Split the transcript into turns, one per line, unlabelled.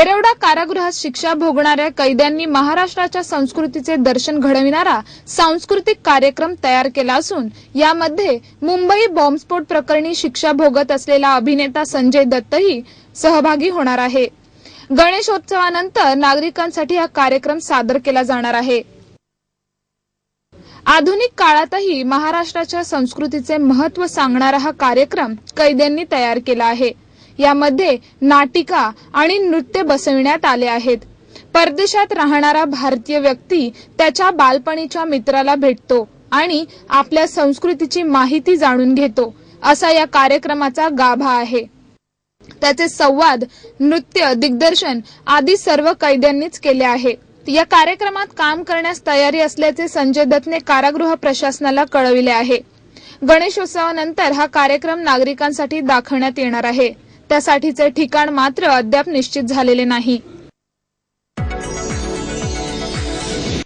एरवडा कारागृहात शिक्षा भोगणाऱ्या कैद्यांनी महाराष्ट्राच्या संस्कृतीचे दर्शन घडविणारा सांस्कृतिक कार्यक्रम तयार केला असून यामध्ये मुंबई बॉम्बस्फोट प्रकरणी शिक्षा भोगत असलेला अभिनेता संजय दत्तही सहभागी होणार आहे. गणेशोत्सवानंतर नागरिकांसाठी हा कार्यक्रम सादर केला जाणार आहे. आधुनिक काळातही महाराष्ट्राच्या संस्कृतीचे महत्त्व सांगणारा हा कार्यक्रम कैद्यांनी तयार केला आहे. यामध्ये नाटिका आणि नृत्य बसविण्यात आले आहेत. परदेशात राहणारा भारतीय व्यक्ती त्याच्या बालपणीच्या मित्राला भेटतो आणि आपल्या संस्कृतीची माहिती जाणून घेतो असा या कार्यक्रमाचा गाभा आहे. त्याचे संवाद नृत्य दिग्दर्शन आदी सर्व कैद्यांनीच केले आहे. या कार्यक्रमात काम करण्यास तयारी असल्याचे संजय दत्तने कारागृह प्रशासनाला कळविले आहे. गणेशोत्सवानंतर हा कार्यक्रम नागरिकांसाठी दाखवण्यात येणार आहे. त्यासाठीचे ठिकाण मात्र अद्याप निश्चित झालेले नाही.